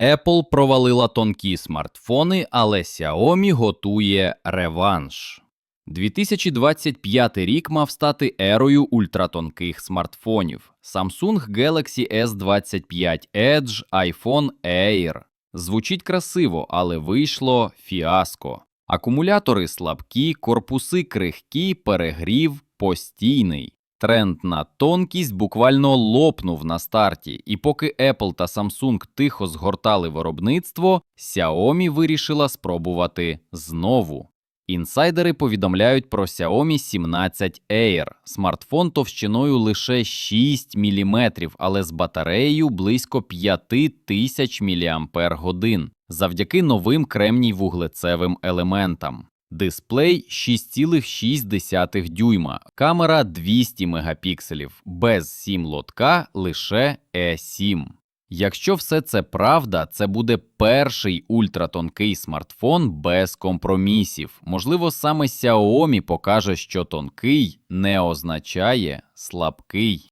Apple провалила тонкі смартфони, але Xiaomi готує реванш. 2025 рік мав стати ерою ультратонких смартфонів. Samsung Galaxy S25 Edge, iPhone Air. Звучить красиво, але вийшло фіаско. Акумулятори слабкі, корпуси крихкі, перегрів постійний. Тренд на тонкість буквально лопнув на старті, і поки Apple та Samsung тихо згортали виробництво, Xiaomi вирішила спробувати знову. Інсайдери повідомляють про Xiaomi 17 Air. Смартфон товщиною лише 6 мм, але з батареєю близько 5000 мАч завдяки новим кремній вуглецевим елементам. Дисплей 6,6 дюйма, камера 200 мегапікселів, без сім лотка лише E7. Якщо все це правда, це буде перший ультратонкий смартфон без компромісів. Можливо, саме Xiaomi покаже, що тонкий не означає слабкий.